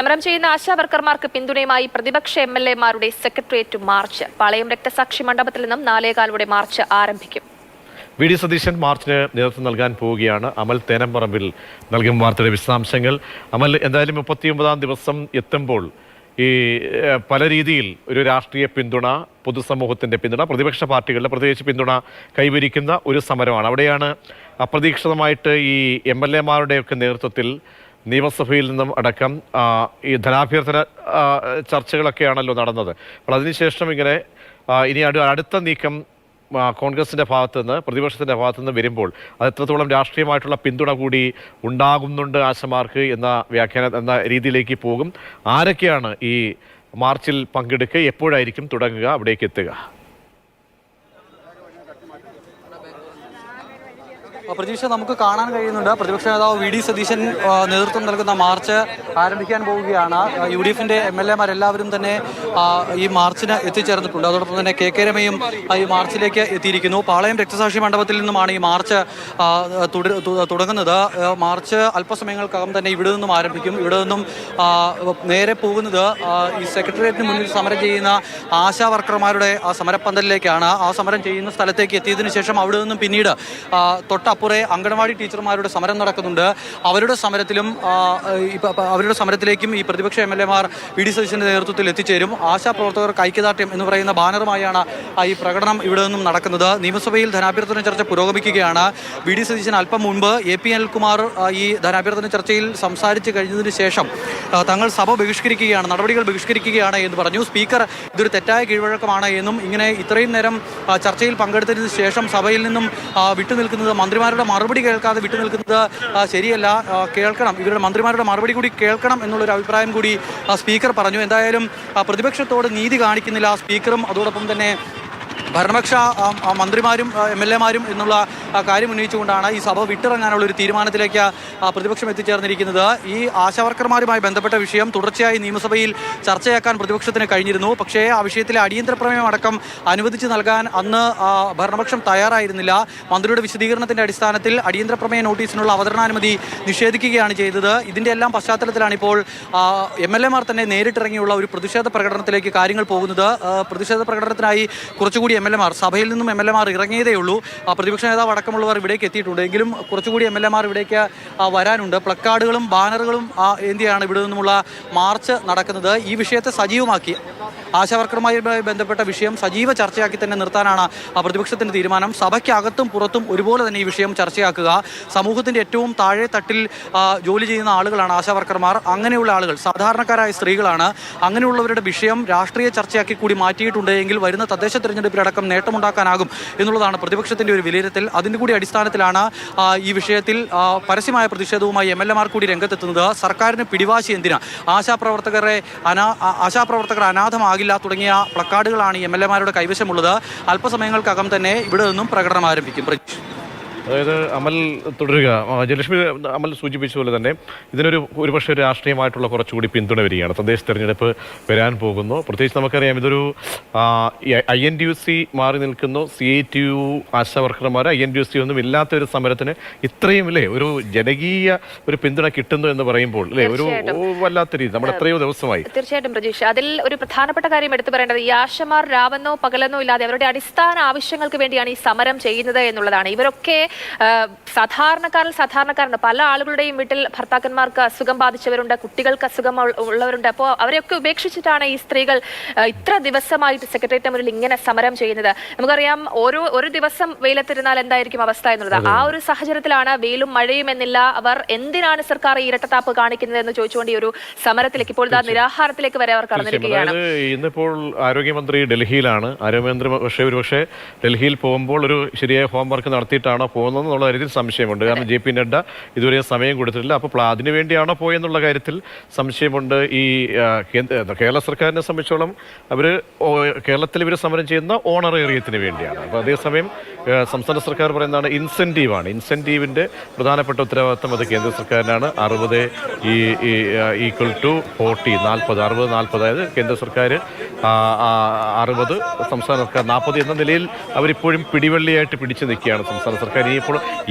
സമരം ചെയ്യുന്ന ആശാവർക്കർമാർക്ക് പിന്തുണയുമായി പ്രതിപക്ഷ എം എൽ എമാരുടെ സെക്രട്ടേറിയറ്റ് മാർച്ച്. പാളയം രക്തസാക്ഷി മണ്ഡപത്തിൽ നിന്നും നാലേകാലോടെ മാർച്ച് ആരംഭിക്കും. വി ഡി സതീശൻ മാർച്ചിന് നേതൃത്വം നൽകാൻ പോവുകയാണ്. അമൽ തേനംപറമ്പിൽ നൽകും വാർത്തയുടെ വിശദാംശങ്ങൾ. അമൽ എന്തായാലും മുപ്പത്തിയൊമ്പതാം ദിവസം എത്തുമ്പോൾ ഈ പല രീതിയിൽ ഒരു രാഷ്ട്രീയ പിന്തുണ പൊതുസമൂഹത്തിന്റെ പിന്തുണ പ്രതിപക്ഷ പാർട്ടികളുടെ പ്രത്യേകിച്ച് പിന്തുണ കൈവരിക്കുന്ന ഒരു സമരമാണ്. അവിടെയാണ് അപ്രതീക്ഷിതമായിട്ട് ഈ എം എൽ എമാരുടെയൊക്കെ നേതൃത്വത്തിൽ നിയമസഭയിൽ നിന്നും അടക്കം ഈ ധനാഭ്യർത്ഥന ചർച്ചകളൊക്കെയാണല്ലോ നടന്നത്. അപ്പോൾ അതിനുശേഷം ഇങ്ങനെ ഇനി അടുത്ത നീക്കം കോൺഗ്രസിന്റെ കോൺഗ്രസിന്റെ ഭാഗത്ത് നിന്ന് പ്രതിപക്ഷത്തിന്റെ ഭാഗത്ത് നിന്ന് വരുമ്പോൾ അത് എത്രത്തോളം രാഷ്ട്രീയമായിട്ടുള്ള പിന്തുണ കൂടി ഉണ്ടാകുന്നുണ്ട് ആശമാർക്ക് എന്ന വ്യാഖ്യാന എന്ന രീതിയിലേക്ക് പോകും. ആരൊക്കെയാണ് ഈ മാർച്ചിൽ പങ്കെടുക്കുക എപ്പോഴായിരിക്കും തുടങ്ങുക അവിടേക്ക് എത്തുക? പ്രതീക്ഷ നമുക്ക് കാണാൻ കഴിയുന്നുണ്ട്. പ്രതിപക്ഷ നേതാവ് വി ഡി സതീശൻ നേതൃത്വം നൽകുന്ന മാർച്ച് ആരംഭിക്കാൻ പോവുകയാണ്. യു ഡി എഫിന്റെ എം എൽ എമാരെല്ലാവരും തന്നെ ഈ മാർച്ചിന് എത്തിച്ചേർന്നിട്ടുണ്ട്. അതോടൊപ്പം തന്നെ കെ കെ രമയും ഈ മാർച്ചിലേക്ക് എത്തിയിരിക്കുന്നു. പാളയം രക്തസാക്ഷി മണ്ഡപത്തിൽ നിന്നുമാണ് ഈ മാർച്ച് തുടങ്ങുന്നത്. മാർച്ച് അല്പസമയങ്ങൾക്കകം തന്നെ ഇവിടെ നിന്നും ആരംഭിക്കും. ഇവിടെ നിന്നും നേരെ പോകുന്നത് ഈ സെക്രട്ടേറിയറ്റിന് മുന്നിൽ സമരം ചെയ്യുന്ന ആശാ വർക്കർമാരുടെ ആ സമരപ്പന്തലിലേക്കാണ്. ആ സമരം ചെയ്യുന്ന സ്ഥലത്തേക്ക് എത്തിയതിനു ശേഷം അവിടെ നിന്നും പിന്നീട് ആ, തൊട്ടപ്പുറേ അങ്കണവാടി ടീച്ചർമാരുടെ സമരം നടക്കുന്നുണ്ട്. അവരുടെ സമരത്തിലും അവരുടെ സമരത്തിലേക്കും ഈ പ്രതിപക്ഷ എം എൽ എമാർ വി ഡി സതീശന്റെ നേതൃത്വത്തിൽ എത്തിച്ചേരും. ആശാ പ്രവർത്തകർക്ക് ഐക്യദാർഢ്യം എന്ന് പറയുന്ന ബാനറുമായാണ് ഈ പ്രകടനം ഇവിടെ നിന്നും നടക്കുന്നത്. നിയമസഭയിൽ ധനാഭ്യർത്ഥന ചർച്ച പുരോഗമിക്കുകയാണ്. വി ഡി സതീശൻ അല്പം മുൻപ് എ പി അനിൽകുമാർ ഈ ധനാഭ്യർത്ഥന ചർച്ചയിൽ സംസാരിച്ച് കഴിഞ്ഞതിന് ശേഷം തങ്ങൾ സഭ ബഹിഷ്കരിക്കുകയാണ് നടപടികൾ ബഹിഷ്കരിക്കുകയാണ് എന്ന് പറഞ്ഞു. സ്പീക്കർ ഇതൊരു തെറ്റായ കീഴ്വഴക്കമാണ് എന്നും ഇങ്ങനെ ഇത്രയും നേരം ചർച്ചയിൽ പങ്കെടുത്തതിന് ശേഷം സഭയിൽ നിന്നും വിട്ടുനിൽക്കുന്നത് വിട്ടുനിൽക്കുന്നത് മന്ത്രിമാരുടെ മറുപടി കേൾക്കാതെ വിട്ടുനിൽക്കുന്നത് നിൽക്കുന്നത് ശരിയല്ല. കേൾക്കണം. ഇവരുടെ മന്ത്രിമാരുടെ മറുപടി കൂടി കേൾക്കണം എന്നുള്ളൊരു അഭിപ്രായം കൂടി സ്പീക്കർ പറഞ്ഞു. എന്തായാലും പ്രതിപക്ഷത്തോട് നീതി കാണിക്കുന്നില്ല സ്പീക്കറും. അതോടൊപ്പം തന്നെ ഭരണപക്ഷ മന്ത്രിമാരും എം എൽ എമാരും എന്നുള്ള കാര്യം ഉന്നയിച്ചുകൊണ്ടാണ് ഈ സഭ വിട്ടിറങ്ങാനുള്ള ഒരു തീരുമാനത്തിലേക്ക് പ്രതിപക്ഷം എത്തിച്ചേർന്നിരിക്കുന്നത്. ഈ ആശാവർക്കർമാരുമായി ബന്ധപ്പെട്ട വിഷയം തുടർച്ചയായി നിയമസഭയിൽ ചർച്ചയാക്കാൻ പ്രതിപക്ഷത്തിന് കഴിഞ്ഞിരുന്നു. പക്ഷേ ആ വിഷയത്തിലെ അടിയന്തര പ്രമേയം അടക്കം അനുവദിച്ച് നൽകാൻ അന്ന് ഭരണപക്ഷം തയ്യാറായിരുന്നില്ല. മന്ത്രിയുടെ വിശദീകരണത്തിന്റെ അടിസ്ഥാനത്തിൽ അടിയന്തര പ്രമേയ നോട്ടീസിനുള്ള അവതരണാനുമതി നിഷേധിക്കുകയാണ് ചെയ്തത്. ഇതിന്റെ എല്ലാം പശ്ചാത്തലത്തിലാണ് ഇപ്പോൾ എം എൽ എമാർ തന്നെ നേരിട്ടിറങ്ങിയുള്ള ഒരു പ്രതിഷേധ പ്രകടനത്തിലേക്ക് കാര്യങ്ങൾ പോകുന്നത്. പ്രതിഷേധ പ്രകടനത്തിനായി കുറച്ചുകൂടി എം എൽ എമാർ സഭയിൽ നിന്നും എം എൽ എമാർ ഇറങ്ങിയതേ ഉള്ളൂ. പ്രതിപക്ഷ നേതാവ് അടക്കമുള്ളവർ ഇവിടേക്ക് എത്തിയിട്ടുണ്ട്. എങ്കിലും കുറച്ചുകൂടി എം എൽ എമാർ ഇവിടേക്ക് വരാനുണ്ട്. പ്ലക്കാർഡുകളും ബാനറുകളും എന്തിയാണ് ഇവിടെ നിന്നുമുള്ള മാർച്ച് നടക്കുന്നത്? ഈ വിഷയത്തെ സജീവമാക്കി ആശാവർക്കറുമായി ബന്ധപ്പെട്ട വിഷയം സജീവ ചർച്ചയാക്കി തന്നെ നിർത്താനാണ് പ്രതിപക്ഷത്തിന്റെ തീരുമാനം. സഭയ്ക്കകത്തും പുറത്തും ഒരുപോലെ തന്നെ ഈ വിഷയം ചർച്ചയാക്കുക. സമൂഹത്തിന്റെ ഏറ്റവും താഴെ തട്ടിൽ ജോലി ചെയ്യുന്ന ആളുകളാണ് ആശാവർക്കർമാർ. അങ്ങനെയുള്ള ആളുകൾ സാധാരണക്കാരായ സ്ത്രീകളാണ്. അങ്ങനെയുള്ളവരുടെ വിഷയം രാഷ്ട്രീയ ചർച്ചയാക്കി കൂടി മാറ്റിയിട്ടുണ്ട് എങ്കിൽ വരുന്ന തദ്ദേശ തെരഞ്ഞെടുപ്പിലടക്കം നേട്ടമുണ്ടാക്കാനാകും എന്നുള്ളതാണ് പ്രതിപക്ഷത്തിന്റെ ഒരു വിലയിരുത്തൽ. അതിന്റെ കൂടി അടിസ്ഥാനത്തിലാണ് ഈ വിഷയത്തിൽ പരസ്യമായ പ്രതിഷേധവുമായി എം എൽ എമാർ കൂടി രംഗത്തെത്തുന്നത്. സർക്കാരിന് പിടിവാശി എന്തിനാ? ആശാപ്രവർത്തകരെ അനാ ആശാപ്രവർത്തകർ അനാഥമാകില്ല തുടങ്ങിയ പ്ലക്കാർഡുകളാണ് എം എൽ എമാരുടെ കൈവശമുള്ളത്. അല്പസമയങ്ങൾക്കകം തന്നെ ഇവിടെ നിന്നും പ്രകടനം ആരംഭിക്കും. അതായത് അമൽ തുടരുക. ജയലക്ഷ്മി അമൽ സൂചിപ്പിച്ച പോലെ തന്നെ ഇതിനൊരു ഒരുപക്ഷെ ഒരു രാഷ്ട്രീയമായിട്ടുള്ള കുറച്ചുകൂടി പിന്തുണ വരികയാണ്. തദ്ദേശ തെരഞ്ഞെടുപ്പ് വരാൻ പോകുന്നു. പ്രത്യേകിച്ച് നമുക്കറിയാം ഇതൊരു I N D U C മാറി നിൽക്കുന്നു. C I T U ആശാവർക്കർമാർ I N D U C ഒന്നും ഇല്ലാത്ത ഒരു സമരത്തിന് ഇത്രയും അല്ലേ ഒരു ജനകീയ ഒരു പിന്തുണ കിട്ടുന്നു എന്ന് പറയുമ്പോൾ അല്ലേ ഒരു വല്ലാത്ത രീതി. നമ്മൾ എത്രയോ ദിവസമായി. തീർച്ചയായിട്ടും പ്രതീക്ഷ. അതിൽ ഒരു പ്രധാനപ്പെട്ട കാര്യം എടുത്തു പറയേണ്ടത് ഈ ആശമാർ രാവെന്നോ പകലെന്നോ ഇല്ലാതെ അവരുടെ അടിസ്ഥാന ആവശ്യങ്ങൾക്ക് വേണ്ടിയാണ് ഈ സമരം ചെയ്യുന്നത് എന്നുള്ളതാണ്. ഇവരൊക്കെ സാധാരണക്കാരിൽ സാധാരണക്കാരുണ്ട്. പല ആളുകളുടെയും വീട്ടിൽ ഭർത്താക്കന്മാർക്ക് അസുഖം ബാധിച്ചവരുണ്ട് കുട്ടികൾക്ക് അസുഖം ഉള്ള- ഉള്ളവരുണ്ട്. അപ്പോൾ അവരെയൊക്കെ ഉപേക്ഷിച്ചിട്ടാണ് ഈ സ്ത്രീകൾ ഇത്ര ദിവസമായിട്ട് സെക്രട്ടേറിയറ്റ് മുന്നിൽ ഇങ്ങനെ സമരം ചെയ്യുന്നത്. നമുക്കറിയാം ഓരോ ഒരു ദിവസം വെയിലത്തിരുന്നാൽ എന്തായിരിക്കും അവസ്ഥ എന്നുള്ളത്. ആ ഒരു സാഹചര്യത്തിലാണ് വെയിലും മഴയും എന്നില്ല അവർ എന്തിനാണ് സർക്കാർ ഈ ഇരട്ടത്താപ്പ് കാണിക്കുന്നത് എന്ന് ചോദിച്ചുകൊണ്ട് ഈ ഒരു സമരത്തിലേക്ക് ഇപ്പോൾ ഇതാ നിരാഹാരത്തിലേക്ക് വരെ അവർ കടന്നിരിക്കുകയാണ്. ഇന്നിപ്പോൾ ആരോഗ്യമന്ത്രി ഡൽഹിയിലാണ്. ആരോഗ്യമന്ത്രി പക്ഷേ ഒരു പക്ഷേ ഡൽഹിയിൽ പോകുമ്പോൾ ഒരു ശരിയായ ഹോംവർക്ക് നടത്തിയിട്ടാണോ പോകുന്നത് എന്നുള്ള കാര്യത്തിൽ സംശയമുണ്ട്. കാരണം ജെ പി നഡ്ഡ ഇതുവരെ സമയം കൊടുത്തിട്ടില്ല. അപ്പോൾ അതിനു വേണ്ടിയാണോ പോയെന്നുള്ള കാര്യത്തിൽ സംശയമുണ്ട്. ഈ കേന്ദ്ര കേരള സർക്കാരിനെ സംബന്ധിച്ചോളം അവർ കേരളത്തിൽ ഇവർ സമരം ചെയ്യുന്ന ഓണർ ഓണറേറിയത്തിന് വേണ്ടിയാണ്. അപ്പോൾ അതേസമയം സംസ്ഥാന സർക്കാർ പറയുന്നതാണ് ഇൻസെന്റീവാണ് ഇൻസെന്റീവിന്റെ പ്രധാനപ്പെട്ട ഉത്തരവാദിത്തം അത് കേന്ദ്ര സർക്കാരിനാണ്. അറുപത് ഈ ഈക്വൽ ടു ഫോർട്ടി നാൽപ്പത് അറുപത് നാൽപ്പത് അതായത് കേന്ദ്ര സർക്കാർ അറുപത് സംസ്ഥാന സർക്കാർ നാൽപ്പത് എന്ന നിലയിൽ അവരിപ്പോഴും പിടിവള്ളിയായിട്ട് പിടിച്ചു നിൽക്കുകയാണ് സംസ്ഥാന സർക്കാർ.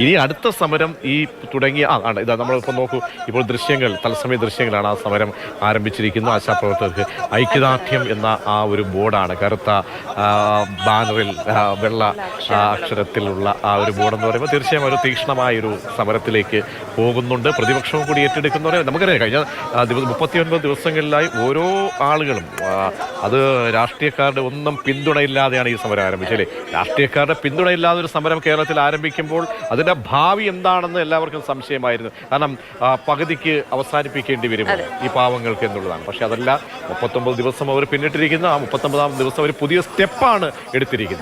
ഇനി അടുത്ത സമരം ഈ തുടങ്ങിയ ആ ആണ്. ഇതാ നമ്മളിപ്പോൾ നോക്കൂ ഇപ്പോൾ ദൃശ്യങ്ങൾ തത്സമയ ദൃശ്യങ്ങളാണ് ആ സമരം ആരംഭിച്ചിരിക്കുന്നത്. ആശാപ്രവർത്തകർക്ക് ഐക്യദാർഢ്യം എന്ന ആ ഒരു ബോർഡാണ്. കറുത്ത ബാനറിൽ വെള്ള അക്ഷരത്തിലുള്ള ആ ഒരു ബോർഡ് എന്ന് പറയുമ്പോൾ തീർച്ചയായും ഒരു തീക്ഷ്ണമായ ഒരു സമരത്തിലേക്ക് പോകുന്നുണ്ട്. പ്രതിപക്ഷവും കൂടി ഏറ്റെടുക്കുന്നവരെ നമുക്കറിയാം കഴിഞ്ഞ ദിവസം മുപ്പത്തിയൊൻപത് ദിവസങ്ങളിലായി ഓരോ ആളുകളും അത് രാഷ്ട്രീയക്കാരുടെ ഒന്നും പിന്തുണയില്ലാതെയാണ് ഈ സമരം ആരംഭിച്ചത് അല്ലേ? രാഷ്ട്രീയക്കാരുടെ പിന്തുണയില്ലാതെ ഒരു സമരം കേരളത്തിൽ ആരംഭിക്കുമ്പോൾ അതിന്റെ ഭാവി എന്താണെന്ന് എല്ലാവർക്കും സംശയമായിരുന്നു. കാരണം പകുതിക്ക് അവസാനിപ്പിക്കേണ്ടി വരും ഈ പാവങ്ങൾക്ക് എന്നുള്ളതാണ്. പക്ഷെ അതല്ല മുപ്പത്തൊമ്പത് ദിവസം അവർ പിന്നിട്ടിരിക്കുന്നു. ആ മുപ്പത്തൊമ്പതാം ദിവസം അവർ പുതിയ സ്റ്റെപ്പാണ് എടുത്തിരിക്കുന്നത്.